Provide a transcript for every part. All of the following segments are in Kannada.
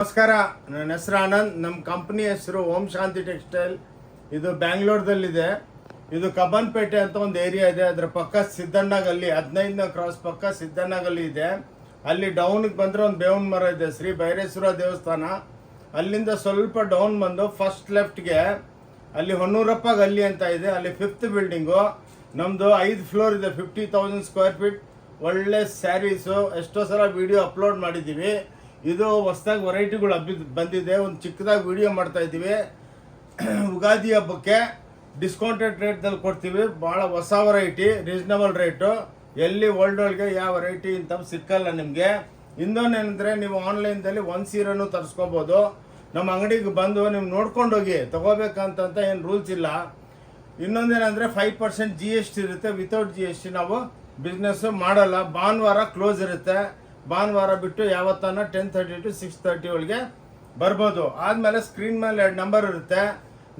ನಮಸ್ಕಾರ. ನನ್ನ ಹೆಸರು ಆನಂದ್. ನಮ್ಮ ಕಂಪ್ನಿ ಹೆಸರು ಓಂ ಶಾಂತಿ ಟೆಕ್ಸ್ಟೈಲ್. ಇದು ಬ್ಯಾಂಗ್ಳೂರ್ದಲ್ಲಿದೆ ಇದು ಕಬ್ಬನ್ಪೇಟೆ ಅಂತ ಒಂದು ಏರಿಯಾ ಇದೆ. ಅದರ ಪಕ್ಕ ಸಿದ್ದಣ್ಣಗಲ್ಲಿ ಹದಿನೈದನ ಕ್ರಾಸ್ ಪಕ್ಕ ಸಿದ್ದಣ್ಣಗಲ್ಲಿ ಇದೆ. ಅಲ್ಲಿ ಡೌನ್ಗೆ ಬಂದರೆ ಒಂದು ಬೇವನ ಮರ ಇದೆ. ಶ್ರೀ ಭೈರೇಶ್ವರ ದೇವಸ್ಥಾನ. ಅಲ್ಲಿಂದ ಸ್ವಲ್ಪ ಡೌನ್ ಬಂದು ಫಸ್ಟ್ ಲೆಫ್ಟ್ಗೆ ಅಲ್ಲಿ ಹೊನ್ನೂರಪ್ಪ ಗಲ್ಲಿ ಅಂತ ಇದೆ. ಅಲ್ಲಿ ಫಿಫ್ತ್ ಬಿಲ್ಡಿಂಗು ನಮ್ಮದು ಐದು ಫ್ಲೋರ್ ಇದೆ. ಫಿಫ್ಟಿ ತೌಸಂಡ್ ಸ್ಕ್ವೇರ್ ಫೀಟ್ ಒಳ್ಳೆ ಸ್ಯಾರೀಸು. ಎಷ್ಟೋ ಸಲ ವಿಡಿಯೋ ಅಪ್ಲೋಡ್ ಮಾಡಿದ್ದೀವಿ ಇದು ಹೊಸ್ದಾಗಿ ವೆರೈಟಿಗಳು ಹಬ್ಬಿ ಬಂದಿದೆ. ಒಂದು ಚಿಕ್ಕದಾಗಿ ವಿಡಿಯೋ ಮಾಡ್ತಾ ಇದ್ದೀವಿ. ಯುಗಾದಿ ಹಬ್ಬಕ್ಕೆ ಡಿಸ್ಕೌಂಟೆಡ್ ರೇಟ್ದಲ್ಲಿ ಕೊಡ್ತೀವಿ. ಭಾಳ ಹೊಸ ವೆರೈಟಿ ರೀಸನಬಲ್ ರೇಟು ಎಲ್ಲಿ ವರ್ಲ್ಡ್ ಒಳಗೆ ಯಾವ ವೆರೈಟಿ ಇಂಥ ಸಿಕ್ಕಲ್ಲ ನಿಮಗೆ. ಇನ್ನೊಂದೇನೆಂದರೆ ನೀವು ಆನ್ಲೈನ್ದಲ್ಲಿ ಒಂದು ಸೀರೆನೂ ತರಿಸ್ಕೋಬೋದು. ನಮ್ಮ ಅಂಗಡಿಗೆ ಬಂದು ನೀವು ನೋಡ್ಕೊಂಡು ಹೋಗಿ ತಗೋಬೇಕಂತ ಏನು ರೂಲ್ಸ್ ಇಲ್ಲ. ಇನ್ನೊಂದೇನೆಂದರೆ five percent G S T ಇರುತ್ತೆ. ವಿತೌಟ್ ಜಿ ಎಸ್ ಟಿ ನಾವು ಬಿಸ್ನೆಸ್ಸು ಮಾಡಲ್ಲ. ಭಾನುವಾರ ಕ್ಲೋಸ್ ಇರುತ್ತೆ. ಭಾನುವಾರ ಬಿಟ್ಟು ಯಾವತ್ತಾನ ten thirty to six thirty ಒಳಗೆ ಬರ್ಬೋದು. ಆದಮೇಲೆ ಸ್ಕ್ರೀನ್ ಮೇಲೆ ಎರಡು ನಂಬರ್ ಇರುತ್ತೆ.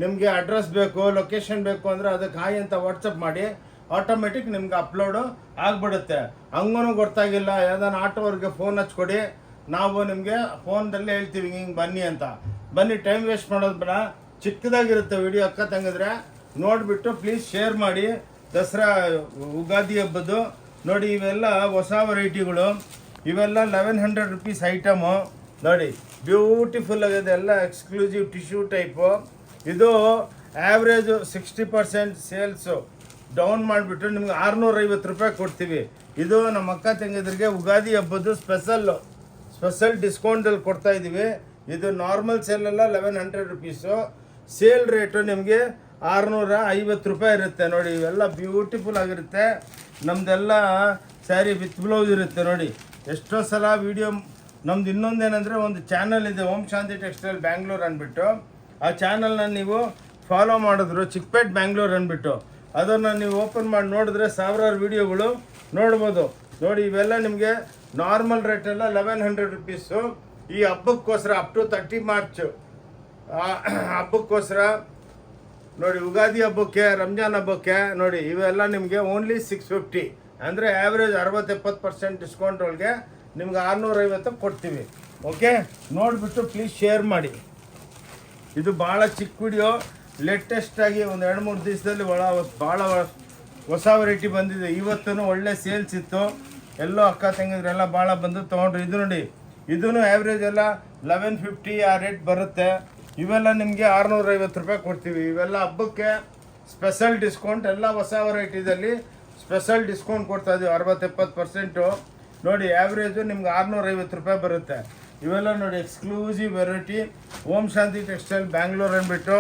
ನಿಮಗೆ ಅಡ್ರೆಸ್ ಬೇಕು ಲೊಕೇಶನ್ ಬೇಕು ಅಂದರೆ ಅದಕ್ಕೆ ಹಾಯ್ ಅಂತ ವಾಟ್ಸಪ್ ಮಾಡಿ ಆಟೋಮೆಟಿಕ್ ನಿಮ್ಗೆ ಅಪ್ಲೋಡು ಆಗಿಬಿಡುತ್ತೆ. ಹಂಗೂ ಗೊತ್ತಾಗಿಲ್ಲ. ಯಾವ್ದಾನ ಆಟೋವ್ರಿಗೆ ಫೋನ್ ಹಚ್ಕೊಡಿ. ನಾವು ನಿಮಗೆ ಫೋನ್ದಲ್ಲಿ ಹೇಳ್ತೀವಿ, ಹಿಂಗೆ ಬನ್ನಿ ಅಂತ. ಬನ್ನಿ ಟೈಮ್ ವೇಸ್ಟ್ ಮಾಡೋದು ಬೇಡ. ಚಿಕ್ಕದಾಗಿರುತ್ತೆ ವಿಡಿಯೋ ಅಕ್ಕ ತಂಗಿದ್ರೆ. ನೋಡಿಬಿಟ್ಟು ಪ್ಲೀಸ್ ಶೇರ್ ಮಾಡಿ. ದಸರಾ ಉಗಾದಿ ಹಬ್ಬದ್ದು. ನೋಡಿ ಇವೆಲ್ಲ ಹೊಸ ವೆರೈಟಿಗಳು ಇವೆಲ್ಲ ಲೆವೆನ್ ಹಂಡ್ರೆಡ್ ರುಪೀಸ್ ಐಟಮು ನೋಡಿ ಬ್ಯೂಟಿಫುಲ್ ಆಗಿದೆ. ಎಲ್ಲ ಎಕ್ಸ್ಕ್ಲೂಸಿವ್ ಟಿಶ್ಯೂ ಟೈಪು ಇದು average sixty percent sales down ಮಾಡಿಬಿಟ್ಟು ನಿಮ್ಗೆ ಆರುನೂರೈವತ್ತು ರೂಪಾಯಿ ಕೊಡ್ತೀವಿ. ಇದು ನಮ್ಮ ಅಕ್ಕ ತಂಗಿದ್ರಿಗೆ ಉಗಾದಿ ಹಬ್ಬದ್ದು ಸ್ಪೆಷಲ್ಲು ಸ್ಪೆಷಲ್ ಡಿಸ್ಕೌಂಟಲ್ಲಿ ಕೊಡ್ತಾ ಇದ್ದೀವಿ ಇದು normal ಸೇಲೆಲ್ಲ eleven hundred rupees sale rate ನಿಮಗೆ ಆರುನೂರ ಐವತ್ತು ರೂಪಾಯಿ ಇರುತ್ತೆ. ನೋಡಿ, ಇವೆಲ್ಲ ಬ್ಯೂಟಿಫುಲ್ ಆಗಿರುತ್ತೆ. ನಮ್ಮದೆಲ್ಲ ಸ್ಯಾರಿ ವಿತ್ ಬ್ಲೌಸ್ ಇರುತ್ತೆ. ನೋಡಿ ಎಷ್ಟೋ ಸಲ ವಿಡಿಯೋ, ನಮ್ದು ಇನ್ನೊಂದೇನೆಂದರೆ ಒಂದು ಚಾನಲ್ ಇದೆ, ಓಂ ಶಾಂತಿ ಟೆಕ್ಸ್ಟೈಲ್ ಬ್ಯಾಂಗ್ಳೂರ್ ಅಂದ್ಬಿಟ್ಟು. ಆ ಚಾನಲ್ನ ನೀವು ಫಾಲೋ ಮಾಡಿದ್ರು ಚಿಕ್ಕಪೇಟ್ ಬ್ಯಾಂಗ್ಳೂರ್ ಅಂದ್ಬಿಟ್ಟು. ಅದನ್ನು ನೀವು ಓಪನ್ ಮಾಡಿ ನೋಡಿದ್ರೆ ಸಾವಿರಾರು ವಿಡಿಯೋಗಳು ನೋಡ್ಬೋದು. ನೋಡಿ, ಇವೆಲ್ಲ ನಿಮಗೆ ನಾರ್ಮಲ್ ರೇಟೆಲ್ಲ ಲೆವೆನ್ ಹಂಡ್ರೆಡ್ ರುಪೀಸು ಈ ಹಬ್ಬಕ್ಕೋಸ್ಕರ ಅಪ್ ಟು ತರ್ಟಿ ಮಾರ್ಚು ಹಬ್ಬಕ್ಕೋಸ್ಕರ, ನೋಡಿ, ಯುಗಾದಿ ಹಬ್ಬಕ್ಕೆ ರಂಜಾನ್ ಹಬ್ಬಕ್ಕೆ, ನೋಡಿ, ಇವೆಲ್ಲ ನಿಮಗೆ ಓನ್ಲಿ ಸಿಕ್ಸ್ ಫಿಫ್ಟಿ ಅಂದರೆ ಆ್ಯಾವ್ರೇಜ್ ಅರವತ್ತು ಎಪ್ಪತ್ತು ಪರ್ಸೆಂಟ್ ಡಿಸ್ಕೌಂಟ್ ಒಳಗೆ ನಿಮ್ಗೆ ಆರುನೂರೈವತ್ತು ಕೊಡ್ತೀವಿ. ಓಕೆ ನೋಡಿಬಿಟ್ಟು ಪ್ಲೀಸ್ ಶೇರ್ ಮಾಡಿ. ಇದು ಭಾಳ ಚಿಕ್ಕ ವಿಡಿಯೋ ಲೇಟೆಸ್ಟಾಗಿ ಒಂದು ಎರಡು ಮೂರು ದಿವಸದಲ್ಲಿ ಒಳ ಭಾಳ ಹೊಸ ವೆರೈಟಿ ಬಂದಿದೆ. ಇವತ್ತೂ ಒಳ್ಳೆ ಸೇಲ್ಸ್ ಇತ್ತು. ಎಲ್ಲೋ ಅಕ್ಕ ತಂಗಿದ್ರೆಲ್ಲ ಭಾಳ ಬಂದು ತೊಗೊಂಡ್ರು. ಇದು ನೋಡಿ ಇದೂ ಆ್ಯಾವ್ರೇಜ್ ಎಲ್ಲ ಲೆವೆನ್ ಫಿಫ್ಟಿ ಆ ರೇಟ್ ಬರುತ್ತೆ. ಇವೆಲ್ಲ ನಿಮಗೆ ಆರುನೂರೈವತ್ತು ರೂಪಾಯಿ ಕೊಡ್ತೀವಿ. ಇವೆಲ್ಲ ಹಬ್ಬಕ್ಕೆ ಸ್ಪೆಷಲ್ ಡಿಸ್ಕೌಂಟ್ ಎಲ್ಲ ಹೊಸ ವೆರೈಟಿದಲ್ಲಿ ಸ್ಪೆಷಲ್ ಡಿಸ್ಕೌಂಟ್ ಕೊಡ್ತಾ ಇದೀವಿ ಅರವತ್ತು ಎಪ್ಪತ್ತು ಪರ್ಸೆಂಟು. ನೋಡಿ ಆ್ಯಾವ್ರೇಜು ನಿಮ್ಗೆ ಆರುನೂರೈವತ್ತು ರೂಪಾಯಿ ಬರುತ್ತೆ. ಇವೆಲ್ಲ ನೋಡಿ exclusive variety Om Shanti textile Bangalore ಅಂದ್ಬಿಟ್ಟು.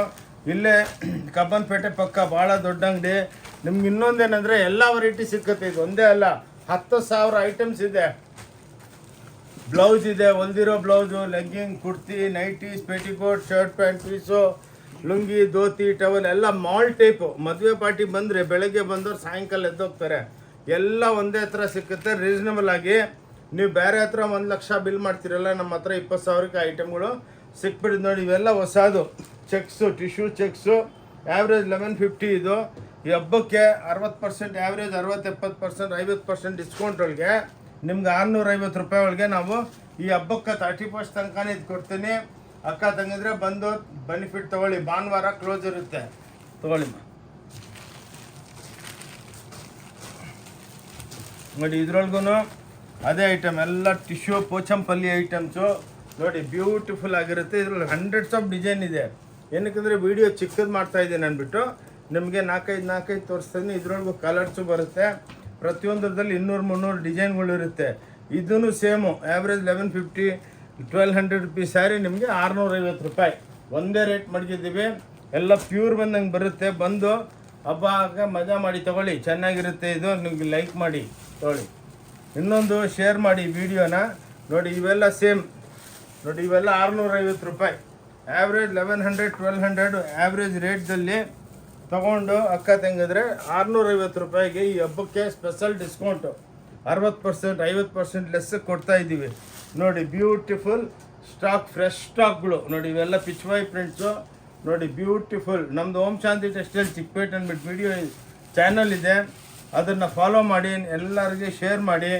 ಇಲ್ಲೇ ಕಬ್ಬನ್ಪೇಟೆ ಪಕ್ಕ ಭಾಳ ದೊಡ್ಡ ಅಂಗಡಿ. ನಿಮ್ಗೆ ಇನ್ನೊಂದೇನೆಂದರೆ ಎಲ್ಲ ವೆರೈಟಿ ಸಿಕ್ಕತ್ತೆ ಇದು. ಒಂದೇ ಅಲ್ಲ, ಹತ್ತು ಸಾವಿರ ಐಟಮ್ಸ್ ಇದೆ. ಬ್ಲೌಸ್ ಇದೆ, ಹೊಲ್ದಿರೋ blouse legging kurti nighties petticoat shirt pant piece lungi, dhoti, towel, ಎಲ್ಲ ಮಾಲ್ ಟೈಪು. ಮದುವೆ ಪಾರ್ಟಿ ಬಂದರೆ ಬೆಳಗ್ಗೆ ಬಂದವ್ರು ಸಾಯಂಕಾಲ ಎದ್ದೋಗ್ತಾರೆ. ಎಲ್ಲ ಒಂದೇ ಹತ್ರ ಸಿಕ್ಕುತ್ತೆ. ರೀಸನಬಲ್ ಆಗಿ ನೀವು ಬೇರೆ ಹತ್ರ ಒಂದು ಲಕ್ಷ ಬಿಲ್ ಮಾಡ್ತೀರಲ್ಲ, ನಮ್ಮ ಹತ್ರ ಇಪ್ಪತ್ತು ಸಾವಿರಕ್ಕೆ ಐಟಮ್ಗಳು ಸಿಕ್ಬಿಡಿದ್ ನೋಡಿ, ಇವೆಲ್ಲ ಹೊಸದು. Checks tissue checks average eleven fifty ಇದು. ಈ ಹಬ್ಬಕ್ಕೆ ಅರವತ್ತು ಪರ್ಸೆಂಟ್ ಆ್ಯಾವ್ರೇಜ್ ಅರವತ್ತು ಎಪ್ಪತ್ತು ಪರ್ಸೆಂಟ್ ಐವತ್ತು ಪರ್ಸೆಂಟ್ ಡಿಸ್ಕೌಂಟ್ ಒಳಗೆ. ನಿಮ್ಗೆ ಆರುನೂರೈವತ್ತು ರೂಪಾಯಿ ಒಳಗೆ ನಾವು ಈ ಹಬ್ಬಕ್ಕೆ ತರ್ಟಿ ಫಸ್ಟ್ ತನಕನೇ ಇದು ಕೊಡ್ತೀನಿ. ಅಕ್ಕ ತಂಗಿದ್ರೆ ಬಂದು ಬೆನಿಫಿಟ್ ತಗೊಳ್ಳಿ. ಭಾನುವಾರ ಕ್ಲೋಸ್ ಇರುತ್ತೆ. ತಗೊಳ್ಳಿ ನೋಡಿ ಇದ್ರೊಳಗೂ ಅದೇ ಐಟಮ್ ಎಲ್ಲ ಟಿಶ್ಯೂ ಪೋಚಂಪಲ್ಲಿ ಐಟಮ್ಸು ನೋಡಿ ಬ್ಯೂಟಿಫುಲ್ ಆಗಿರುತ್ತೆ. ಇದ್ರಲ್ಲಿ ಹಂಡ್ರೆಡ್ಸ್ ಆಫ್ ಡಿಸೈನ್ ಇದೆ. ಏನಕ್ಕಂದರೆ ವಿಡಿಯೋ ಚಿಕ್ಕದು ಮಾಡ್ತಾ ಇದ್ದೀನಿ ಅಂದ್ಬಿಟ್ಟು ನಿಮಗೆ ನಾಲ್ಕೈದು ನಾಲ್ಕೈದು ತೋರಿಸ್ತೀನಿ. ಇದ್ರೊಳಗೂ ಕಲರ್ಸು ಬರುತ್ತೆ. ಪ್ರತಿಯೊಂದರಲ್ಲಿ ಇನ್ನೂರು, ಮುನ್ನೂರು ಡಿಸೈನ್ಗಳು ಇರುತ್ತೆ. ಇದೂ same average eleven fifty twelve hundred rupees saree ನಿಮಗೆ ಆರುನೂರೈವತ್ತು ರೂಪಾಯಿ. ಒಂದೇ ರೇಟ್ ಮಡಗಿದ್ದೀವಿ. ಎಲ್ಲ ಪ್ಯೂರ್ ಬಂದಂಗೆ ಬರುತ್ತೆ. ಬಂದು ಹಬ್ಬ ಆಗ ಮಜಾ ಮಾಡಿ ತಗೊಳ್ಳಿ. ಚೆನ್ನಾಗಿರುತ್ತೆ ಇದು. ನಿಮಗೆ ಲೈಕ್ ಮಾಡಿ ತೊಗೊಳ್ಳಿ. ಇನ್ನೊಂದು ಶೇರ್ ಮಾಡಿ ವಿಡಿಯೋನ ನೋಡಿ ಇವೆಲ್ಲ ಸೇಮ್ ನೋಡಿ ಇವೆಲ್ಲ ಆರುನೂರೈವತ್ತು ರೂಪಾಯಿ. Average eleven hundred twelve hundred average ರೇಟ್ದಲ್ಲಿ ತೊಗೊಂಡು ಅಕ್ಕ ತಂಗಿದ್ರೆ ಆರುನೂರೈವತ್ತು ರೂಪಾಯಿಗೆ ಈ ಹಬ್ಬಕ್ಕೆ ಸ್ಪೆಷಲ್ ಡಿಸ್ಕೌಂಟು ಅರವತ್ತು ಪರ್ಸೆಂಟ್ ಐವತ್ತು ಪರ್ಸೆಂಟ್ ಲೆಸ್ ಕೊಡ್ತಾ ಇದ್ದೀವಿ. ನೋಡಿ ಬ್ಯೂಟಿಫುಲ್ ಸ್ಟಾಕ್ ಫ್ರೆಶ್ ಸ್ಟಾಕ್ಗಳು ನೋಡಿ ಇವೆಲ್ಲ ಪಿಚ್ ವೈ ಪ್ರಿಂಟ್ಸು ನೋಡಿ ಬ್ಯೂಟಿಫುಲ್ ನಮ್ಮದು ಓಂ ಶಾಂತಿ ಟೆಕ್ಸ್ಟೈಲ್ ಚಿಕ್ಕಪೇಟೆ ಅಂದ್ಬಿಟ್ಟು ವಿಡಿಯೋ ಚಾನಲ್ ಇದೆ. ಅದನ್ನು ಫಾಲೋ ಮಾಡಿ, ಎಲ್ಲರಿಗೆ ಶೇರ್ ಮಾಡಿ.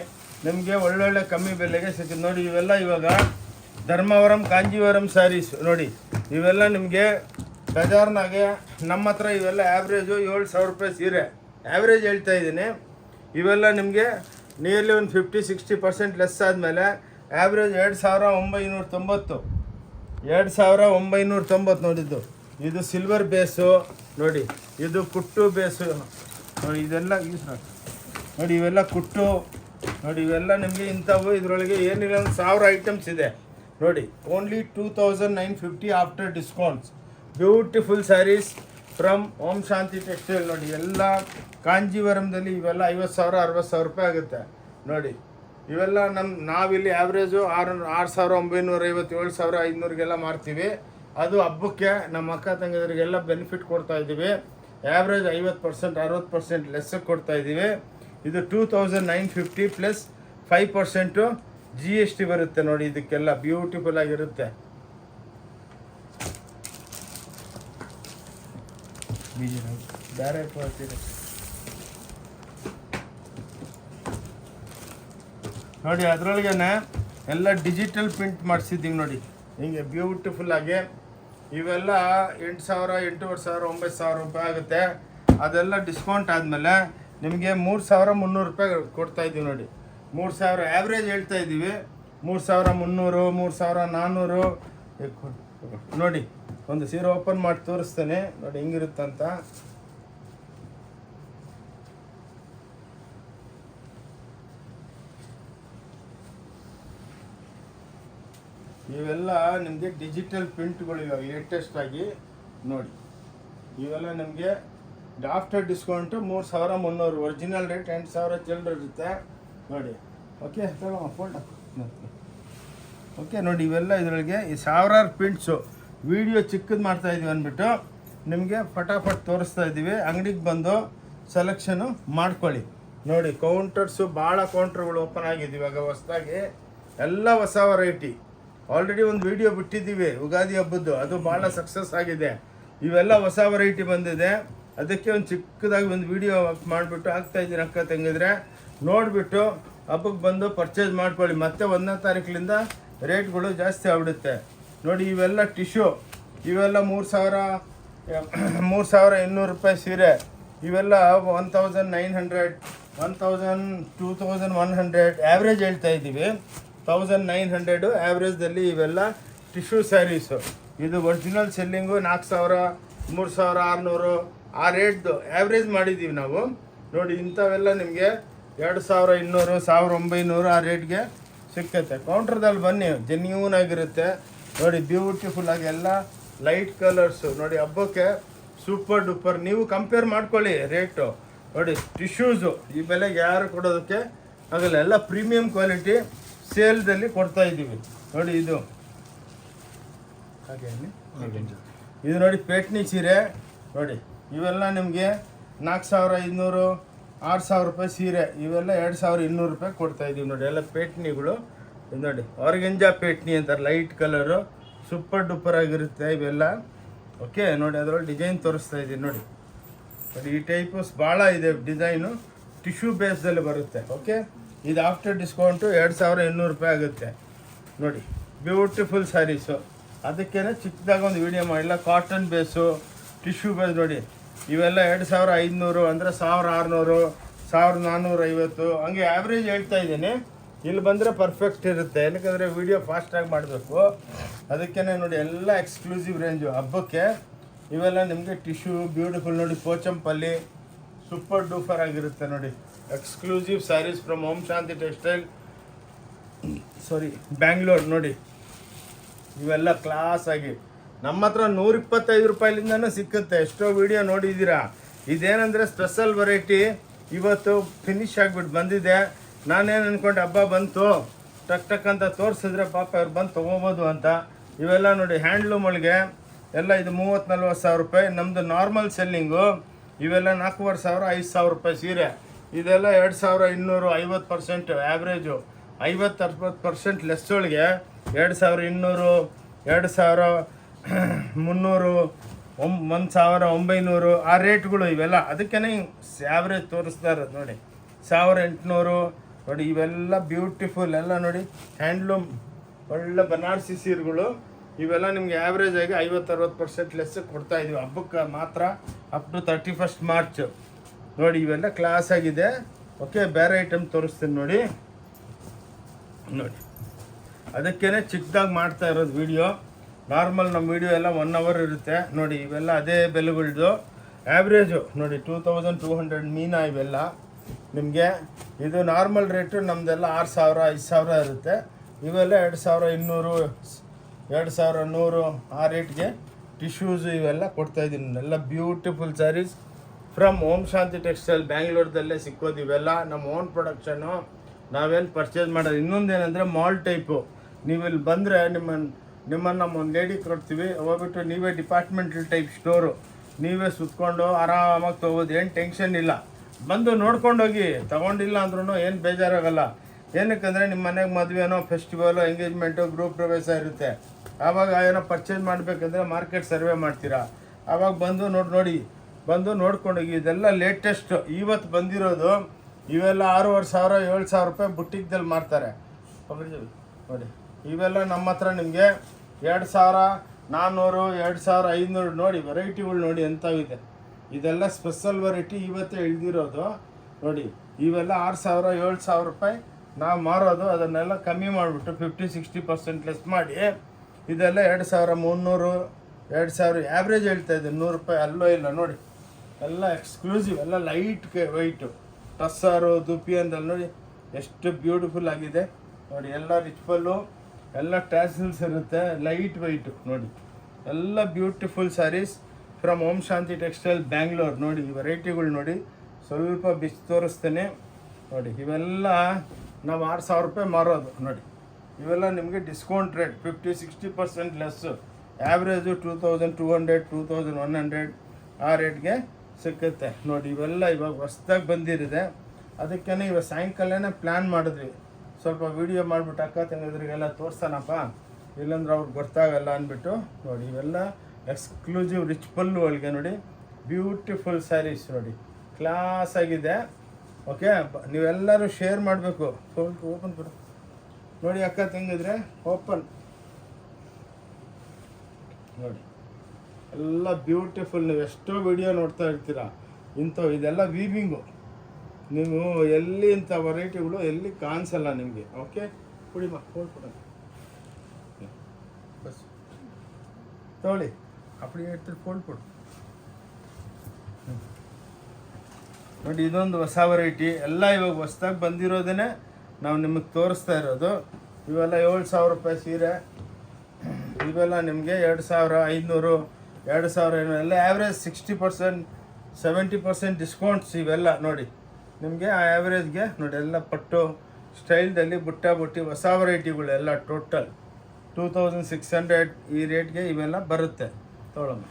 ನಿಮಗೆ ಒಳ್ಳೊಳ್ಳೆ ಕಮ್ಮಿ ಬೆಲೆಗೆ ಸಿಕ್ಕಿದೆ ನೋಡಿ ಇವೆಲ್ಲ ಇವಾಗ ಧರ್ಮವರಂ, ಕಾಂಜೀವರಂ ಸ್ಯಾರೀಸ್ ನೋಡಿ ಇವೆಲ್ಲ ನಿಮಗೆ ಬಜಾರ್ನಾಗೆ ನಮ್ಮ ಹತ್ರ ಇವೆಲ್ಲ ಆ್ಯಾವ್ರೇಜು ಏಳು ಸಾವಿರ ರೂಪಾಯಿ ಸೀರೆ. ಆ್ಯಾವ್ರೇಜ್ ಹೇಳ್ತಾ ಇದ್ದೀನಿ. ಇವೆಲ್ಲ ನಿಮಗೆ ನಿಯರ್ಲಿ ಒಂದು ಫಿಫ್ಟಿ ಸಿಕ್ಸ್ಟಿ ಪರ್ಸೆಂಟ್ ಲೆಸ್ ಆದಮೇಲೆ ಆ್ಯಾವ್ರೇಜ್ ಎರಡು ಸಾವಿರ ಒಂಬೈನೂರ ತೊಂಬತ್ತು. ಎರಡು ಸಾವಿರ ಒಂಬೈನೂರ ತೊಂಬತ್ತು ನೋಡಿದ್ದು. ಇದು ಸಿಲ್ವರ್ ಬೇಸು ನೋಡಿ, ಇದು ಕುಟ್ಟು ಬೇಸು ನೋಡಿ, ಇದೆಲ್ಲ ಯೂಸ್ ನೋಡಿ, ಇವೆಲ್ಲ ಕುಟ್ಟು, ನೋಡಿ, ಇವೆಲ್ಲ ನಿಮಗೆ ಇಂಥವು, ಇದರೊಳಗೆ ಏನಿಲ್ಲ, ಒಂದು ಸಾವಿರ ಐಟಮ್ಸ್ ಇದೆ. ನೋಡಿ only two thousand nine fifty after discounts beautiful sarees from Om Shanti textile ನೋಡಿ, ಎಲ್ಲ ಕಾಂಜೀವರಂದಲ್ಲಿ ಇವೆಲ್ಲ ಐವತ್ತು ಸಾವಿರ, ಅರವತ್ತು ಸಾವಿರ ರೂಪಾಯಿ ಆಗುತ್ತೆ. ನೋಡಿ ಇವೆಲ್ಲ ನಮ್ಮ ನಾವಿಲ್ಲಿ ಆ್ಯಾವ್ರೇಜು ಆರು ಆರು ಸಾವಿರ, ಒಂಬೈನೂರ ಐವತ್ತು ಏಳು ಸಾವಿರ, ಐದುನೂರಿಗೆಲ್ಲ ಮಾರ್ತೀವಿ. ಅದು ಹಬ್ಬಕ್ಕೆ ನಮ್ಮ ಅಕ್ಕ ತಂಗಿದರಿಗೆಲ್ಲ ಬೆನಿಫಿಟ್ ಕೊಡ್ತಾ ಇದ್ದೀವಿ. ಆ್ಯಾವ್ರೇಜ್ ಐವತ್ತು ಪರ್ಸೆಂಟ್ ಅರವತ್ತು ಪರ್ಸೆಂಟ್ ಲೆಸ್ಸಕ್ಕೆ ಕೊಡ್ತಾ ಇದ್ದೀವಿ. ಇದು two thousand nine fifty plus five percent G S T ಬರುತ್ತೆ ನೋಡಿ, ಇದಕ್ಕೆಲ್ಲ ಬ್ಯೂಟಿಫುಲ್ ಆಗಿರುತ್ತೆ. ಬೇರೆ ನೋಡಿ, ಅದರೊಳಗೇನೆ ಎಲ್ಲ ಡಿಜಿಟಲ್ ಪ್ರಿಂಟ್ ಮಾಡಿಸಿದ್ದೀವಿ ನೋಡಿ. ಹಿಂಗೆ ಬ್ಯೂಟಿಫುಲ್ ಆಗಿ ಇವೆಲ್ಲ ಎಂಟು ಸಾವಿರ, ಎಂಟೂವರೆ ಸಾವಿರ, ಒಂಬತ್ತು ಸಾವಿರ ರೂಪಾಯಿ ಆಗುತ್ತೆ. ಅದೆಲ್ಲ ಡಿಸ್ಕೌಂಟ್ ಆದಮೇಲೆ ನಿಮಗೆ ಮೂರು ಸಾವಿರ ಮುನ್ನೂರು ರೂಪಾಯಿ ಕೊಡ್ತಾ ಇದ್ದೀವಿ ನೋಡಿ. ಮೂರು ಸಾವಿರ ಆ್ಯಾವ್ರೇಜ್ ಹೇಳ್ತಾ ಇದ್ದೀವಿ. ಮೂರು ಸಾವಿರ ಮುನ್ನೂರು, ಮೂರು ಸಾವಿರ ನಾನ್ನೂರು. ನೋಡಿ, ಒಂದು ಸೀರೆ ಓಪನ್ ಮಾಡಿ ತೋರಿಸ್ತೇನೆ. ನೋಡಿ, ಹೆಂಗಿರುತ್ತಂತ. ಇವೆಲ್ಲ ನಿಮಗೆ ಡಿಜಿಟಲ್ ಪ್ರಿಂಟ್ಗಳು ಇವಾಗ ಲೇಟೆಸ್ಟ್ ಆಗಿ ನೋಡಿ. ಇವೆಲ್ಲ ನಿಮಗೆ ಆಫ್ಟರ್ ಡಿಸ್ಕೌಂಟು ಮೂರು ಸಾವಿರ ಮುನ್ನೂರು ಒರಿಜಿನಲ್ ರೇಟ್ ಎಂಟು ಸಾವಿರ ಚಿಲ್ಲರೆ ಇರುತ್ತೆ. ನೋಡಿ. ಓಕೆ ಫೋಲ್ಡ್ ಓಕೆ ನೋಡಿ, ಇವೆಲ್ಲ ಇದರೊಳಗೆ ಈ ಸಾವಿರಾರು ಪ್ರಿಂಟ್ಸು ವಿಡಿಯೋ ಚಿಕ್ಕದು ಮಾಡ್ತಾ ಇದೀವಿ ಅಂದ್ಬಿಟ್ಟು ನಿಮಗೆ ಫಟಾಫಟ್ ತೋರಿಸ್ತಾ ಇದ್ದೀವಿ ಅಂಗಡಿಗೆ ಬಂದು ಸೆಲೆಕ್ಷನು ಮಾಡ್ಕೊಳ್ಳಿ. ನೋಡಿ ಕೌಂಟರ್ಸು ಭಾಳ ಕೌಂಟರ್ಗಳು ಓಪನ್ ಆಗಿದೆ ಇವಾಗ ಹೊಸದಾಗಿ. ಎಲ್ಲ ಹೊಸ ವೆರೈಟಿ ಆಲ್ರೆಡಿ ಒಂದು ವಿಡಿಯೋ ಬಿಟ್ಟಿದ್ದೀವಿ ಯುಗಾದಿ ಹಬ್ಬದ್ದು. ಅದು ಭಾಳ ಸಕ್ಸಸ್ ಆಗಿದೆ. ಇವೆಲ್ಲ ಹೊಸ ವೆರೈಟಿ ಬಂದಿದೆ. ಅದಕ್ಕೆ ಒಂದು ಚಿಕ್ಕದಾಗಿ ಒಂದು ವಿಡಿಯೋ ಮಾಡಿಬಿಟ್ಟು ಹಾಕ್ತಾ ಇದ್ದೀನಿ ಅಕ್ಕ ತಂಗಿದ್ರೆ. ನೋಡಿಬಿಟ್ಟು ಹಬ್ಬಕ್ಕೆ ಬಂದು ಪರ್ಚೇಸ್ ಮಾಡ್ಕೊಳ್ಳಿ. ಮತ್ತೆ ಒಂದನೇ ತಾರೀಕಿನಿಂದ ರೇಟ್ಗಳು ಜಾಸ್ತಿ ಆಗ್ಬಿಡುತ್ತೆ. ನೋಡಿ, ಇವೆಲ್ಲ ಟಿಶ್ಯೂ ಇವೆಲ್ಲ ಮೂರು ಸಾವಿರ ಮೂರು ಸಾವಿರ ಇನ್ನೂರು ರೂಪಾಯಿ ಸೀರೆ. ಇವೆಲ್ಲ one thousand nine hundred one thousand two thousand one hundred average ಹೇಳ್ತಾ ಇದ್ದೀವಿ. ತೌಸಂಡ್ ನೈನ್ ಹಂಡ್ರೆಡು ಆ್ಯಾವ್ರೇಜ್ದಲ್ಲಿ ಇವೆಲ್ಲ ಟಿಶ್ಯೂ ಸ್ಯಾರೀಸು ಇದು ಒರಿಜಿನಲ್ ಸೆಲ್ಲಿಂಗು ನಾಲ್ಕು ಸಾವಿರ, ಮೂರು ಸಾವಿರ ಆರುನೂರು. ಆ ರೇಟ್ದು ಆ್ಯಾವ್ರೇಜ್ ಮಾಡಿದ್ದೀವಿ ನಾವು. ನೋಡಿ, ಇಂಥವೆಲ್ಲ ನಿಮಗೆ ಎರಡು ಸಾವಿರ ಇನ್ನೂರು ಸಾವಿರ ಒಂಬೈನೂರು ಆ ರೇಟ್ಗೆ ಸಿಕ್ಕತ್ತೆ. ಕೌಂಟ್ರದಲ್ಲಿ ಬನ್ನಿ ಜೆನ್ಯೂನ್ ಆಗಿರುತ್ತೆ. ನೋಡಿ ಬ್ಯೂಟಿಫುಲ್ ಆಗಿ ಎಲ್ಲ ಲೈಟ್ ಕಲರ್ಸು ನೋಡಿ, ಹಬ್ಬಕ್ಕೆ ಸೂಪರ್ ಡೂಪರ್ ನೀವು ಕಂಪೇರ್ ಮಾಡ್ಕೊಳ್ಳಿ ರೇಟು ನೋಡಿ ಟಿಶ್ಯೂಸು ಈ ಬೆಲೆಗೆ ಯಾರು ಕೊಡೋದಕ್ಕೆ ಆಗಲ್ಲ. ಎಲ್ಲ ಪ್ರೀಮಿಯಂ ಕ್ವಾಲಿಟಿ ಸೇಲ್ದಲ್ಲಿ ಕೊಡ್ತಾ ಇದ್ದೀವಿ. ನೋಡಿ ಇದು. ಇದು ನೋಡಿ ಪೇಟ್ನಿ ಸೀರೆ. ನೋಡಿ ಇವೆಲ್ಲ ನಿಮಗೆ ನಾಲ್ಕು ಸಾವಿರ ಐದುನೂರು ಆರು ಸಾವಿರ ರೂಪಾಯಿ ಸೀರೆ. ಇವೆಲ್ಲ ಎರಡು ಸಾವಿರ ಇನ್ನೂರು ರೂಪಾಯಿ ಕೊಡ್ತಾ ಇದ್ದೀವಿ ನೋಡಿ. ಎಲ್ಲ ಪೇಟ್ನಿಗಳು. ಇದು ನೋಡಿ ಆರ್ಗೆಂಜಾ ಪೇಟ್ನಿ ಅಂತಾರೆ ಲೈಟ್ ಕಲರು. ಸೂಪರ್ ಡೂಪರ್ ಆಗಿರುತ್ತೆ ಇವೆಲ್ಲ. ಓಕೆ ನೋಡಿ ಅದರೊಳಗೆ ಡಿಸೈನ್ ತೋರಿಸ್ತಾ ಇದ್ದೀನಿ ನೋಡಿ. ನೋಡಿ ಈ ಟೈಪ್ ಭಾಳ ಇದೆ ಡಿಸೈನು. ಟಿಶ್ಯೂ ಬೇಸ್ದಲ್ಲಿ ಬರುತ್ತೆ. ಓಕೆ? ಇದು ಆಫ್ಟರ್ ಡಿಸ್ಕೌಂಟು ಎರಡು ಸಾವಿರ ಇನ್ನೂರು ರೂಪಾಯಿ ಆಗುತ್ತೆ. ನೋಡಿ ಬ್ಯೂಟಿಫುಲ್ ಸ್ಯಾರೀಸು ಅದಕ್ಕೇನೆ ಚಿಕ್ಕದಾಗ ಒಂದು ವಿಡಿಯೋ ಮಾಡಿಲ್ಲ. ಕಾಟನ್ ಬೇಸು ಟಿಶ್ಯೂ ಬೇಸ್ ನೋಡಿ. ಇವೆಲ್ಲ ಎರಡು ಸಾವಿರ ಐದುನೂರು ಅಂದರೆ ಸಾವಿರ ಆರುನೂರು ಸಾವಿರದ ನಾನ್ನೂರ ಐವತ್ತು. ಹಂಗೆ ಆ್ಯಾವ್ರೇಜ್ ಹೇಳ್ತಾ ಇದ್ದೀನಿ. ಇಲ್ಲಿ ಬಂದರೆ ಪರ್ಫೆಕ್ಟ್ ಇರುತ್ತೆ. ಯಾಕಂದರೆ ವಿಡಿಯೋ ಫಾಸ್ಟಾಗಿ ಮಾಡಬೇಕು. ಅದಕ್ಕೇ ನೋಡಿ, ಎಲ್ಲ ಎಕ್ಸ್ಕ್ಲೂಸಿವ್ ರೇಂಜು ಹಬ್ಬಕ್ಕೆ ಇವೆಲ್ಲ ನಿಮಗೆ ಟಿಶ್ಯೂ ಬ್ಯೂಟಿಫುಲ್ ನೋಡಿ, ಪೋಚಂಪಲ್ಲಿ ಸೂಪರ್ ಡೂಫರ್ ಆಗಿರುತ್ತೆ ನೋಡಿ. Exclusive sarees from Om Shanti textile saree Bangalore ನೋಡಿ. ಇವೆಲ್ಲ ಕ್ಲಾಸ್ ಆಗಿ. ನಮ್ಮ ಹತ್ರ ನೂರ ಇಪ್ಪತ್ತೈದು ರೂಪಾಯಿಲಿಂದನೂ ಸಿಕ್ಕುತ್ತೆ. ಎಷ್ಟೋ ವಿಡಿಯೋ ನೋಡಿದ್ದೀರಾ? ಇದೇನಂದರೆ ಸ್ಪೆಷಲ್ ವೆರೈಟಿ ಇವತ್ತು ಫಿನಿಶ್ ಆಗಿಬಿಟ್ಟು ಬಂದಿದೆ. ನಾನೇನು ಅಂದ್ಕೊಂಡು ಹಬ್ಬ ಬಂತು. ಟಕ್ ಟಕ್ ಅಂತ ತೋರಿಸಿದ್ರೆ ಪಾಪ ಅವ್ರು ಬಂದು ತೊಗೊಬೋದು ಅಂತ. ಇವೆಲ್ಲ ನೋಡಿ ಹ್ಯಾಂಡ್ಲೂಮ್ ಒಳಗೆ. ಎಲ್ಲ ಇದು ಮೂವತ್ತು ನಲ್ವತ್ತು ಸಾವಿರ ರೂಪಾಯಿ. ನಮ್ಮದು ನಾರ್ಮಲ್ ಸೆಲ್ಲಿಂಗು ಇವೆಲ್ಲ ನಾಲ್ಕೂವರೆ ಸಾವಿರ, ಐದು ಸಾವಿರ ರೂಪಾಯಿ ಸೀರೆ. ಇದೆಲ್ಲ ಎರಡು ಸಾವಿರ ಇನ್ನೂರು ಐವತ್ತು ಪರ್ಸೆಂಟ್ ಆ್ಯಾವ್ರೇಜು ಐವತ್ತು, ಅರವತ್ತು ಪರ್ಸೆಂಟ್ ಲೆಸ್ ಒಳಗೆ ಎರಡು ಸಾವಿರ ಇನ್ನೂರು, ಎರಡು ಸಾವಿರ ಮುನ್ನೂರು, ಒಂ, ಒಂದು ಸಾವಿರ ಒಂಬೈನೂರು ಆ ರೇಟ್ಗಳು ಇವೆಲ್ಲ. ಅದಕ್ಕೇ ಆ್ಯಾವ್ರೇಜ್ ತೋರಿಸ್ತಾ ಇರೋದು ನೋಡಿ. ಸಾವಿರ ಎಂಟುನೂರು, ನೋಡಿ ಇವೆಲ್ಲ ಬ್ಯೂಟಿಫುಲ್ ಎಲ್ಲ ನೋಡಿ. ಹ್ಯಾಂಡ್ಲೂಮ್ ಒಳ್ಳೆ ಬನಾರಸಿ ಸೀರೆಗಳು. ಇವೆಲ್ಲ ನಿಮ್ಗೆ ಆ್ಯಾವ್ರೇಜ್ ಆಗಿ ಐವತ್ತು, ಅರವತ್ತು ಪರ್ಸೆಂಟ್ ಲೆಸ್ ಕೊಡ್ತಾ ಇದೀವಿ. ಹಬ್ಬಕ್ಕೆ ಮಾತ್ರ up to thirty first March ನೋಡಿ, ಇವೆಲ್ಲ ಕ್ಲಾಸ್ ಆಗಿದೆ. ಓಕೆ ಬೇರೆ ಐಟಮ್ ತೋರಿಸ್ತೀನಿ ನೋಡಿ. ನೋಡಿ. ಅದಕ್ಕೇನೆ ಚಿಕ್ಕದಾಗಿ ಮಾಡ್ತಾ ಇರೋದು ವಿಡಿಯೋ ನಾರ್ಮಲ್ ನಮ್ಮ ವಿಡಿಯೋ ಎಲ್ಲ ಒನ್ ಅವರ್ ಇರುತ್ತೆ. ನೋಡಿ, ಇವೆಲ್ಲ ಅದೇ ಬೆಲೆಗಳ್ದು ಆ್ಯಾವ್ರೇಜು ನೋಡಿ ಟೂ ತೌಸಂಡ್ ಟೂ ಹಂಡ್ರೆಡ್ ಮೀನಾ ಇವೆಲ್ಲ. ನಿಮಗೆ ಇದು ನಾರ್ಮಲ್ ರೇಟು ನಮ್ಮದೆಲ್ಲ ಆರು ಸಾವಿರ, ಐದು ಸಾವಿರ ಇರುತ್ತೆ. ಇವೆಲ್ಲ ಎರಡು ಸಾವಿರ ಇನ್ನೂರು, ಎರಡು ಸಾವಿರ ನೂರು ಆ ರೇಟ್ಗೆ ಟಿಶ್ಯೂಸು ಇವೆಲ್ಲ ಕೊಡ್ತಾಯಿದ್ದೀನಿ ಎಲ್ಲ beautiful sarees from Om Shanti textile ಬ್ಯಾಂಗ್ಳೂರ್ದಲ್ಲೇ ಸಿಕ್ಕೋದು ಇವೆಲ್ಲ. ನಮ್ಮ ಓನ್ ಪ್ರೊಡಕ್ಷನ್ನು ನಾವೇನು ಪರ್ಚೇಸ್ ಮಾಡೋದು. ಇನ್ನೊಂದೇನೆಂದರೆ ಮಾಲ್ ಟೈಪು ನೀವು ಇಲ್ಲಿ ಬಂದರೆ ನಿಮ್ಮನ್ನು ನಿಮ್ಮನ್ನು ನಮ್ಮ ಒಂದು ಲೇಡಿ ಕೊಡ್ತೀವಿ ಹೋಗ್ಬಿಟ್ಟು ನೀವೇ ಡಿಪಾರ್ಟ್ಮೆಂಟಲ್ ಟೈಪ್ ಸ್ಟೋರು ನೀವೇ ಸುತ್ಕೊಂಡು ಆರಾಮಾಗಿ ತೊಗೋದು. ಏನು ಟೆನ್ಷನ್ ಇಲ್ಲ. ಬಂದು ನೋಡ್ಕೊಂಡೋಗಿ. ತೊಗೊಂಡಿಲ್ಲ ಅಂದ್ರೂ ಏನು ಬೇಜಾರಾಗಲ್ಲ. ಏನಕ್ಕಂದರೆ ನಿಮ್ಮ ಮನೆಗೆ ಮದುವೆನೋ ಫೆಸ್ಟಿವಲು ಎಂಗೇಜ್ಮೆಂಟು ಗ್ರೂಪ್ ಪ್ರವೇಶ ಇರುತ್ತೆ. ಆವಾಗ ಏನೋ ಪರ್ಚೇಸ್ ಮಾಡಬೇಕಂದ್ರೆ ಮಾರ್ಕೆಟ್ ಸರ್ವೆ ಮಾಡ್ತೀರಾ. ಆವಾಗ ಬಂದು ನೋಡಿ ನೋಡಿ. ಬಂದು ನೋಡ್ಕೊಂಡೋಗಿ ಇದೆಲ್ಲ ಲೇಟೆಸ್ಟ್ ಇವತ್ತು ಬಂದಿರೋದು, ಇವೆಲ್ಲ ಆರೂವರೆ ಸಾವಿರ, ಏಳು ಸಾವಿರ ರೂಪಾಯಿ ಬುಟ್ಟಿಗ್ದಲ್ಲಿ ಮಾರ್ತಾರೆ. ನೋಡಿ. ಇವೆಲ್ಲ ನಮ್ಮ ಹತ್ರ ನಿಮಗೆ ಎರಡು ಸಾವಿರ ನಾನ್ನೂರು ಎರಡು ಸಾವಿರ ಐದುನೂರು ನೋಡಿ ವೆರೈಟಿಗಳು ನೋಡಿ ಎಂಥವಿದೆ ಇದೆಲ್ಲ ಸ್ಪೆಷಲ್ ವೆರೈಟಿ ಇವತ್ತೇ ಇಳಿದಿರೋದು. ನೋಡಿ, ಇವೆಲ್ಲ ಆರು ಸಾವಿರ, ಏಳು ಸಾವಿರ ರೂಪಾಯಿ ನಾವು ಮಾರೋದು. ಅದನ್ನೆಲ್ಲ ಕಮ್ಮಿ ಮಾಡಿಬಿಟ್ಟು ಫಿಫ್ಟಿ ಸಿಕ್ಸ್ಟಿ ಪರ್ಸೆಂಟ್ ಲೆಸ್ ಮಾಡಿ, ಇದೆಲ್ಲ ಎರಡು ಸಾವಿರ ಮುನ್ನೂರು, ಎರಡು ಸಾವಿರ ಆ್ಯಾವ್ರೇಜ್ ಹೇಳ್ತಾ ಇದ್ದೀನಿ, ನೂರು ರೂಪಾಯಿ ಅಲ್ಲೋ ಇಲ್ಲ, ನೋಡಿ. ಎಲ್ಲ ಎಕ್ಸ್ಕ್ಲೂಸಿವ್ ಎಲ್ಲ ಲೈಟ್ ವೈಟು ಟಸ್ಸಾರು ದುಪ್ಪಿ ಅಂದಲ್ಲಿ ನೋಡಿ, ಎಷ್ಟು ಬ್ಯೂಟಿಫುಲ್ ಆಗಿದೆ. ನೋಡಿ, ಎಲ್ಲ ರಿಚ್ಫಲ್ಲು ಎಲ್ಲ ಟ್ಯಾಸಲ್ಸ್ ಇರುತ್ತೆ ಲೈಟ್ ವೈಟು ನೋಡಿ. ಎಲ್ಲ beautiful sarees from Om Shanti textile Bangalore ನೋಡಿ, ಈ ವೆರೈಟಿಗಳು ನೋಡಿ, ಸ್ವಲ್ಪ ಬಿಚ್ಚಿ ತೋರಿಸ್ತೇನೆ. ನೋಡಿ, ಇವೆಲ್ಲ ನಾವು ಆರು ಸಾವಿರ ರೂಪಾಯಿ ಮಾರೋದು, ನೋಡಿ. ಇವೆಲ್ಲ ನಿಮಗೆ discount rate fifty sixty percent less average two thousand two hundred two thousand one hundred ಆ ರೇಟ್ಗೆ ಸಿಕ್ಕುತ್ತೆ. ನೋಡಿ, ಇವೆಲ್ಲ ಇವಾಗ ಹೊಸ್ದಾಗಿ ಬಂದಿರಿದೆ. ಅದಕ್ಕೇ ಇವಾಗ ಸಾಯಂಕಾಲನೇ ಪ್ಲ್ಯಾನ್ ಮಾಡಿದ್ವಿ. ಸ್ವಲ್ಪ ವೀಡಿಯೋ ಮಾಡಿಬಿಟ್ಟು ಅಕ್ಕ ತಂಗಿದ್ರಿಗೆಲ್ಲ ತೋರಿಸ್ತಾನಪ್ಪ ಇಲ್ಲಾಂದ್ರೆ ಅವ್ರಿಗೆ ಗೊತ್ತಾಗಲ್ಲ ಅಂದ್ಬಿಟ್ಟು. ನೋಡಿ, ಇವೆಲ್ಲ ಎಕ್ಸ್ಕ್ಲೂಸಿವ್ ರಿಚ್ ಪಲ್ಲು ಒಳಗೆ ನೋಡಿ. ಬ್ಯೂಟಿಫುಲ್ ಸ್ಯಾರೀಸ್ ನೋಡಿ. ಕ್ಲಾಸ್ ಆಗಿದೆ. ಓಕೆ ನೀವೆಲ್ಲರೂ ಶೇರ್ ಮಾಡಬೇಕು. ಓಪನ್ ಕೊಡು. ನೋಡಿ, ಅಕ್ಕ ತಂಗಿದ್ರೆ ಓಪನ್ ನೋಡಿ. ಎಲ್ಲ ಬ್ಯೂಟಿಫುಲ್ ನೀವು ಎಷ್ಟೋ ವಿಡಿಯೋ ನೋಡ್ತಾ ಇರ್ತೀರಾ. ಇಂಥವು, ಇದೆಲ್ಲ ವೀವಿಂಗು ನೀವು ಎಲ್ಲಿ ಇಂಥ ವೆರೈಟಿಗಳು ಎಲ್ಲಿ ಕಾಣಿಸಲ್ಲ ನಿಮಗೆ. ಓಕೆ ಕುಡಿಮ ಕೊಡು. ಬಸ್. ತಗೊಳ್ಳಿ. ಅಪ್ಪಡಿ ಹೇಳ್ತೀರಿ ಫೋಲ್ಡ್ ಕೊಡು. ನೋಡಿ, ಇದೊಂದು ಹೊಸ ವೆರೈಟಿ ಎಲ್ಲ ಇವಾಗ ಹೊಸ್ದಾಗಿ ಬಂದಿರೋದೇ ನಾವು ನಿಮಗೆ ತೋರಿಸ್ತಾ ಇರೋದು. ಇವೆಲ್ಲ ಏಳು ಸಾವಿರ ರೂಪಾಯಿ ಸೀರೆ. ಇವೆಲ್ಲ ನಿಮಗೆ ಎರಡು ಸಾವಿರ ಐದುನೂರು ಎರಡು ಸಾವಿರ ಏನೋ ಎಲ್ಲ average sixty percent seventy percent discounts ಇವೆಲ್ಲ ನೋಡಿ. ನಿಮಗೆ ಆ ಆ್ಯಾವ್ರೇಜ್ಗೆ ನೋಡಿ, ಎಲ್ಲ ಪಟ್ಟು ಸ್ಟೈಲ್ದಲ್ಲಿ ಬುಟ್ಟ ಬುಟ್ಟಿ ಹೊಸ ವೆರೈಟಿಗಳೆಲ್ಲ total two thousand six hundred ಈ ರೇಟ್ಗೆ ಇವೆಲ್ಲ ಬರುತ್ತೆ. ತೊಗೊಳಮ್ಮ.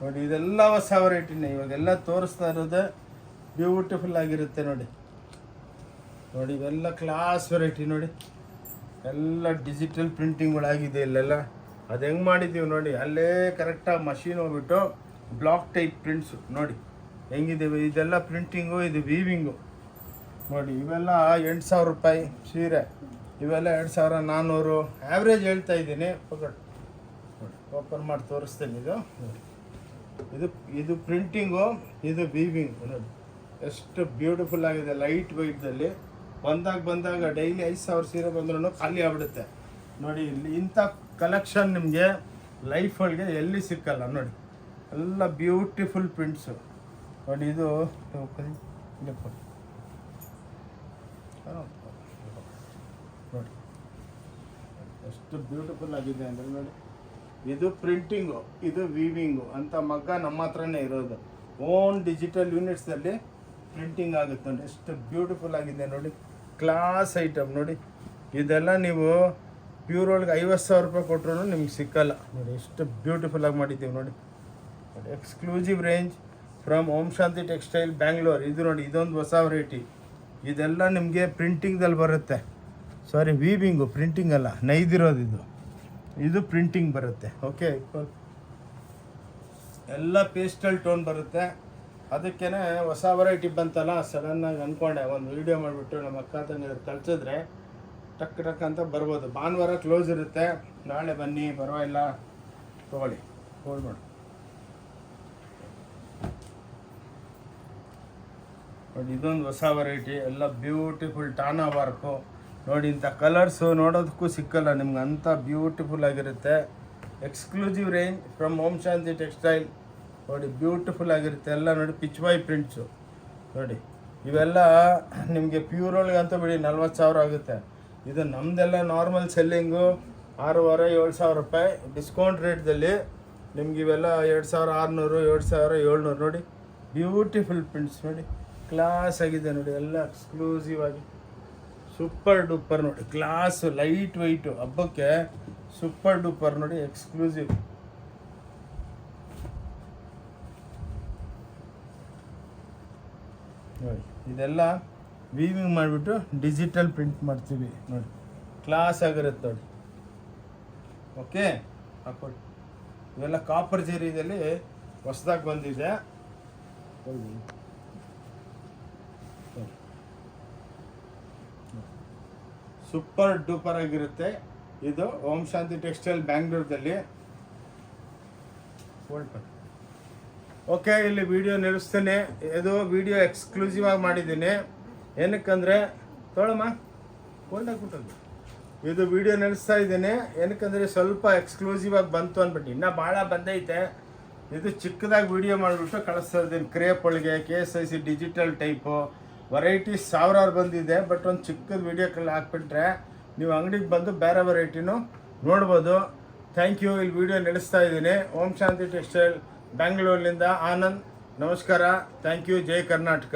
ನೋಡಿ, ಇದೆಲ್ಲ ಹೊಸ ವೆರೈಟಿನೇ ಇವಾಗೆಲ್ಲ ತೋರಿಸ್ತಾ ಇರೋದೇ ಬ್ಯೂಟಿಫುಲ್ ಆಗಿರುತ್ತೆ ನೋಡಿ. ನೋಡಿ, ಇವೆಲ್ಲ ಕ್ಲಾಸ್ ವೆರೈಟಿ ನೋಡಿ. ಎಲ್ಲ ಡಿಜಿಟಲ್ ಪ್ರಿಂಟಿಂಗ್ಗಳಾಗಿದೆ ಇಲ್ಲೆಲ್ಲ. ಅದು ಹೆಂಗೆ ಮಾಡಿದ್ದೀವಿ ನೋಡಿ, ಅಲ್ಲೇ ಕರೆಕ್ಟಾಗಿ ಮಷೀನ್ ಹೋಗ್ಬಿಟ್ಟು ಬ್ಲಾಕ್ ಟೈಪ್ ಪ್ರಿಂಟ್ಸು ನೋಡಿ. ಹೆಂಗಿದ್ದೀವಿ ಇದೆಲ್ಲ ಪ್ರಿಂಟಿಂಗು ಇದು ವೀವಿಂಗು ನೋಡಿ, ಇವೆಲ್ಲ ಎಂಟು ಸಾವಿರ ರೂಪಾಯಿ ಸೀರೆ. ಇವೆಲ್ಲ ಎರಡು ಸಾವಿರ ನಾನ್ನೂರು ಆ್ಯಾವ್ರೇಜ್ ಹೇಳ್ತಾ ಇದ್ದೀನಿ. ಓಪನ್ ಮಾಡಿ ತೋರಿಸ್ತೀನಿ ಇದು. ಇದು ಇದು ಪ್ರಿಂಟಿಂಗು ಇದು ವೀವಿಂಗು ನೋಡಿ. ಎಷ್ಟು ಬ್ಯೂಟಿಫುಲ್ ಆಗಿದೆ ಲೈಟ್ ವೈಟ್ದಲ್ಲಿ ಬಂದಾಗ ಬಂದಾಗ ಡೈಲಿ ಐದು ಸಾವಿರ ಸೀರೆ ಬಂದ್ರೂ ಖಾಲಿ ಆಗ್ಬಿಡುತ್ತೆ. ನೋಡಿ, ಇಲ್ಲಿ ಇಂಥ ಕಲೆಕ್ಷನ್ ನಿಮಗೆ ಲೈಫ್ ಒಳಗೆ ಎಲ್ಲಿ ಸಿಕ್ಕಲ್ಲ ನೋಡಿ. ಎಲ್ಲ ಬ್ಯೂಟಿಫುಲ್ ಪ್ರಿಂಟ್ಸು ನೋಡಿ, ಇದು ನೋಡಿ. ಎಷ್ಟು ಬ್ಯೂಟಿಫುಲ್ ಆಗಿದೆ ಅಂದರೆ ನೋಡಿ, ಇದು ಪ್ರಿಂಟಿಂಗು ಇದು ವೀವಿಂಗು ಅಂತ ಮಗ್ಗ ನಮ್ಮ ಹತ್ರನೇ ಇರೋದು. ಓನ್ ಡಿಜಿಟಲ್ ಯೂನಿಟ್ಸಲ್ಲಿ ಪ್ರಿಂಟಿಂಗ್ ಆಗುತ್ತೆ ನೋಡಿ, ಎಷ್ಟು ಬ್ಯೂಟಿಫುಲ್ ಆಗಿದೆ ನೋಡಿ. ಕ್ಲಾಸ್ ಐಟಮ್ ನೋಡಿ. ಇದೆಲ್ಲ ನೀವು ಪ್ಯೂರ್ ಒಳಗೆ ಐವತ್ತು ಸಾವಿರ ರೂಪಾಯಿ ಕೊಟ್ಟರು ನಿಮ್ಗೆ ಸಿಕ್ಕಲ್ಲ. ನೋಡಿ, ಎಷ್ಟು ಬ್ಯೂಟಿಫುಲ್ ಆಗಿ ಮಾಡಿದ್ದೀವಿ ನೋಡಿ. ನೋಡಿ exclusive range from Om Shanti textile Bangalore ಇದು ನೋಡಿ, ಇದೊಂದು ಹೊಸ ವೆರೈಟಿ ಇದೆಲ್ಲ ನಿಮಗೆ ಪ್ರಿಂಟಿಂಗ್ದಲ್ಲಿ ಬರುತ್ತೆ. ಸಾರಿ ವೀವಿಂಗು ಪ್ರಿಂಟಿಂಗ್ ಅಲ್ಲ ನೈದಿರೋದು ಇದು. ಇದು ಪ್ರಿಂಟಿಂಗ್ ಬರುತ್ತೆ. ಓಕೆ ಎಲ್ಲ ಪೇಸ್ಟಲ್ ಟೋನ್ ಬರುತ್ತೆ. ಅದಕ್ಕೇ ಹೊಸ ವೆರೈಟಿ ಬಂತಲ್ಲ ಸಡನ್ನಾಗಿ ಅಂದ್ಕೊಂಡೆ ಒಂದು ವೀಡಿಯೋ ಮಾಡಿಬಿಟ್ಟು ನಮ್ಮ ಅಕ್ಕ ತಂಗಿದ್ರು ಕಳಿಸಿದ್ರೆ ಟಕ್ ಟಕ್ ಅಂತ ಬರ್ಬೋದು. ಭಾನುವಾರ ಕ್ಲೋಸ್ ಇರುತ್ತೆ. ನಾಳೆ ಬನ್ನಿ, ಪರವಾಗಿಲ್ಲ. ತೊಗೊಳ್ಳಿ. ಹೋಲ್ಡ್ ಮಾಡಿ. ನೋಡಿ, ಇದೊಂದು ಹೊಸ ವೆರೈಟಿ ಎಲ್ಲ ಬ್ಯೂಟಿಫುಲ್ ಟಾನಾ ವರ್ಕು ನೋಡಿ, ಇಂಥ ಕಲರ್ಸು ನೋಡೋದಕ್ಕೂ ಸಿಕ್ಕಲ್ಲ. ನಿಮ್ಗೆ ಅಂಥ ಬ್ಯೂಟಿಫುಲ್ ಆಗಿರುತ್ತೆ. Exclusive range from Om Shanti textile ನೋಡಿ ಬ್ಯೂಟಿಫುಲ್ ಆಗಿರುತ್ತೆ. ಎಲ್ಲ ನೋಡಿ ಪಿಚ್ ಬೈ ಪ್ರಿಂಟ್ಸು ನೋಡಿ, ಇವೆಲ್ಲ ನಿಮಗೆ ಪ್ಯೂರ್ ಒಳಗೆ ಅಂತ ಬಿಡಿ, ನಲ್ವತ್ತು ಸಾವಿರ ಆಗುತ್ತೆ. ಇದು ನಮ್ಮದೆಲ್ಲ ನಾರ್ಮಲ್ ಸೆಲ್ಲಿಂಗು ಆರೂವರೆ, ಏಳು ಸಾವಿರ ರೂಪಾಯಿ. ಡಿಸ್ಕೌಂಟ್ ರೇಟ್ದಲ್ಲಿ ನಿಮ್ಗೆ ಇವೆಲ್ಲ ಎರಡು ಸಾವಿರ ಆರುನೂರು ಎರಡು ಸಾವಿರ ಏಳ್ನೂರು ನೋಡಿ. ಬ್ಯೂಟಿಫುಲ್ ಪ್ರಿಂಟ್ಸ್ ನೋಡಿ. ಕ್ಲಾಸ್ ಆಗಿದೆ ನೋಡಿ, ಎಲ್ಲ ಎಕ್ಸ್ಕ್ಲೂಸಿವ್ ಆಗಿ. ಸೂಪರ್ ಡೂಪರ್ ನೋಡಿ. ಕ್ಲಾಸು ಲೈಟ್ ವೈಟು ಹಬ್ಬಕ್ಕೆ ಸೂಪರ್ ಡೂಪರ್ ನೋಡಿ ಎಕ್ಸ್ಕ್ಲೂಸಿವ್ ಇದೆಲ್ಲ ವೀವಿಂಗ್ ಮಾಡಿಬಿಟ್ಟು ಡಿಜಿಟಲ್ ಪ್ರಿಂಟ್ ಮಾಡ್ತೀವಿ ನೋಡಿ. ಕ್ಲಾಸ್ ಆಗಿರುತ್ತೆ ನೋಡಿ. ಓಕೆ ಹಾಕೊಳ್ಳಿ ಇವೆಲ್ಲ ಕಾಪರ್ ಜರೀದಲ್ಲಿ ಹೊಸದಾಗಿ ಬಂದಿದೆ. ಸೂಪರ್ ಡೂಪರ್ ಆಗಿರುತ್ತೆ. ಇದು ಓಂ ಶಾಂತಿ ಟೆಕ್ಸ್ಟೈಲ್ ಬ್ಯಾಂಗ್ಳೂರ್ದಲ್ಲಿ. ಓಕೆ, ಇಲ್ಲಿ ವಿಡಿಯೋ ನಿಲ್ಲಿಸ್ತೇನೆ. ಇದು ವಿಡಿಯೋ ಎಕ್ಸ್ಕ್ಲೂಸಿವ್ ಆಗಿ ಮಾಡಿದ್ದೀನಿ. ಏನಕ್ಕಂದರೆ, ತೊಳಮ್ಮ ಕೊಂಡಾಗ್ಬಿಟ್ಟದು ಇದು ವಿಡಿಯೋ ನಡೆಸ್ತಾ ಇದ್ದೀನಿ. ಏನಕ್ಕಂದ್ರೆ, ಸ್ವಲ್ಪ ಎಕ್ಸ್ಕ್ಲೂಸಿವ್ ಆಗಿ ಬಂತು ಅಂದ್ಬಿಟ್ಟು, ಇನ್ನೂ ಭಾಳ ಬಂದೈತೆ. ಇದು ಚಿಕ್ಕದಾಗಿ ವಿಡಿಯೋ ಮಾಡಿಬಿಟ್ಟು ಕಳಿಸ್ತಾ ಇದ್ದೀನಿ. ಕ್ರೇಪ್ ಒಳಗೆ K S I C digital type varieties ಸಾವಿರಾರು ಬಂದಿದೆ ಬಟ್ ಒಂದು ಚಿಕ್ಕದ ವಿಡಿಯೋಕ್ಕೆಲ್ಲ ಹಾಕ್ಬಿಟ್ರೆ ನೀವು ಅಂಗಡಿಗೆ ಬಂದು ಬೇರೆ ವೆರೈಟಿನೂ ನೋಡ್ಬೋದು. ಥ್ಯಾಂಕ್ ಯು ಇಲ್ಲಿ ವಿಡಿಯೋ ನಡೆಸ್ತಾ ಇದ್ದೀನಿ. ಓಂ ಶಾಂತಿ ಟೆಕ್ಸ್ಟೈಲ್. ಬ್ಯಾಂಗ್ಳೂರಿನಿಂದ ಆನಂದ್ ನಮಸ್ಕಾರ ಥ್ಯಾಂಕ್ ಯು ಜೈ ಕರ್ನಾಟಕ